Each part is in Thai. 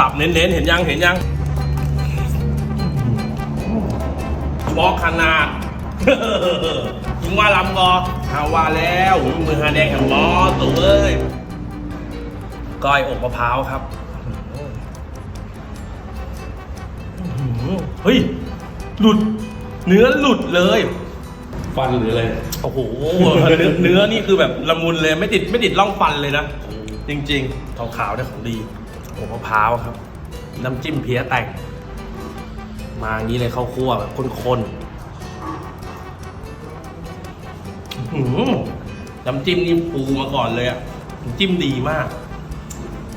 ตับเน้นๆ เห็นยัง เห็นยังบอกขนาดยิงว่าลำกอฮาว่าแล้วมือฮาแดงแห่งหมอตัวเอ้ยก้อยอกมะพร้าวครับเฮ้ย หลุด เนื้อหลุดเลยฟันหรืออะไรโอ้โหเนื้อเนื้อนี่คือแบบละมุนเลยไม่ติดไม่ติดร่องฟันเลยนะ จริง ๆ ขาวๆเนี่ยของดี หัวมะพร้าวครับ น้ำจิ้มเพี้ยแต่ง มาอย่างนี้เลยข้าวคั่วแบบข้นๆน้ำจิ้มนี่ปูมาก่อนเลยอะน้ำจิ้มดีมาก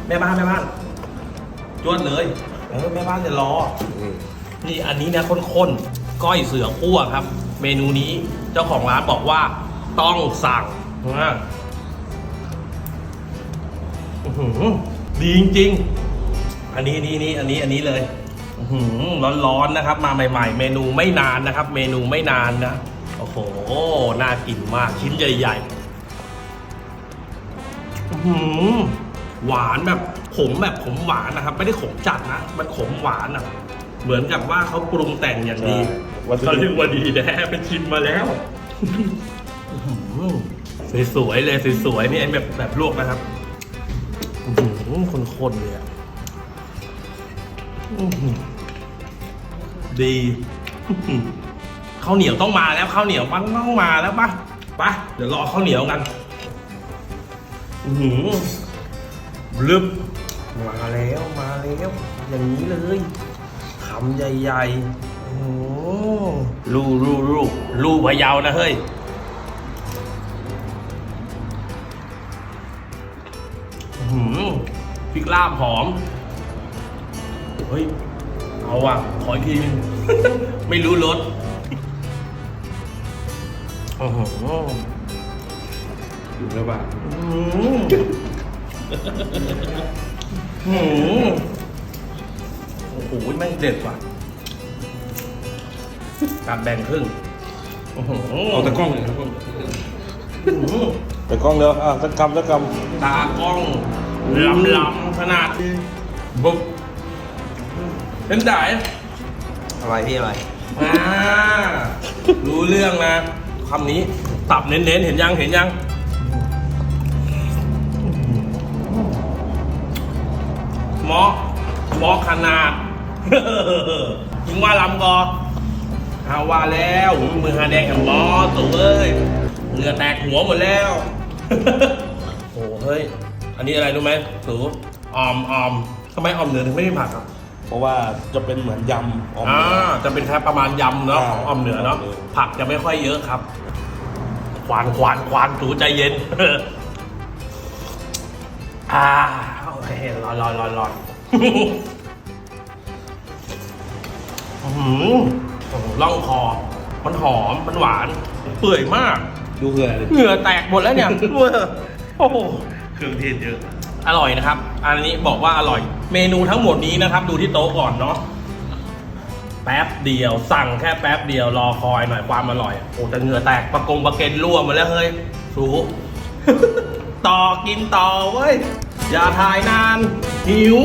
แม่บ้านแม่บ้านจวดเลยเออแม่บ้านจะรอนี่อันนี้นะข้นๆก้อยเสือคั่วครับ เมนูนี้เจ้าของร้านบอกว่าต้องสั่งนะอือ ดีจริงๆ อันนี้นี่นี่อันนี้อันนี้เลยร้อนร้อนๆนะครับ มาใหม่ ๆ เมนูไม่นานนะครับ เมนูไม่นานนะ โอ้โห น่ากินมาก ชิ้นใหญ่ๆอื้อหือหวานแบบขมแบบขมหวานนะครับ ไม่ได้ขมจัดนะ มันขมหวานอะ เหมือนกับว่าเขาปรุงแต่งอย่างดีใช่วัตถุเขาดิเรียบกว่าดีแน่ไปชิมมาแล้วสวยๆเลยสวยๆนี่ไอ้แบบแบบลวกนะครับ คนๆเลยอะดีข้าวเหนียวต้องมาแล้วข้าวเหนียวมันต้องมาแล้วปะปะเดี๋ยวรอข้าวเหนียวกันอือหือลึบมาแล้วมาแล้วอย่างนี้เลยคำใหญ่ๆโอ้โหลูลูลูลูพะเยานะเฮ้ย พริกลาบหอม เฮ้ย เอาว่ะ ขออีกทีนึง ไม่รู้รสโอ้โหอยู่แล้วบ้างอืมหืมโอ้โหแม่งเด็ดว่ะการแบ่งครึ่งโอ้โหเอาตะกล้องเลยตะกล้องอื้อหือตะกล้องแล้วอะสักกำสักกตากล้อง ลำลำขนาดบุกเป็นไงอะไรพี่อะไรอ่ารู้เรื่องนะคำนี้ตับเน้นๆ เห็นยังเห็นยังหมอหมอขนาดยิงว่าลำกอฮาว่าแล้วมือฮาแดงแห่งหมอตัวเอ้ยเหงื่อแตกหัวหมดแล้ว โอ้เฮ้ย อันนี้อะไรรู้ไหมสูออมออมทำไมออมเหนือถึงไม่ได้ผักอะำเพราะว่าจะเป็นเหมือนยำออมอ่าจะเป็นแค่ประมาณยำเนาะอ่าของออมเหนือเนาะออมเหนือผักจะไม่ค่อยเยอะครับ ควานควานควานสูใจเย็น อ่าโอเครอรอรอรออื้อหือโอ้โหล่องคอ มันหอม มันหวาน เปื่อยมาก ดูเกลือเลยเหงื่อแตกหมดแล้วเนี่ยเว้ยโอ้โห เครื่องเทศเยอะ อร่อยนะครับ อันนี้บอกว่าอร่อย เมนูทั้งหมดนี้นะครับ ดูที่โต๊ะก่อนเนาะ แป๊บเดียว สั่งแค่แป๊บเดียว รอคอยหน่อยความอร่อย โอ้แต่เหงื่อแตกประกงประเกนรั่วหมาแล้วเฮ้ยสูต่อกินต่อเว้ย อย่าถ่ายนาน หิว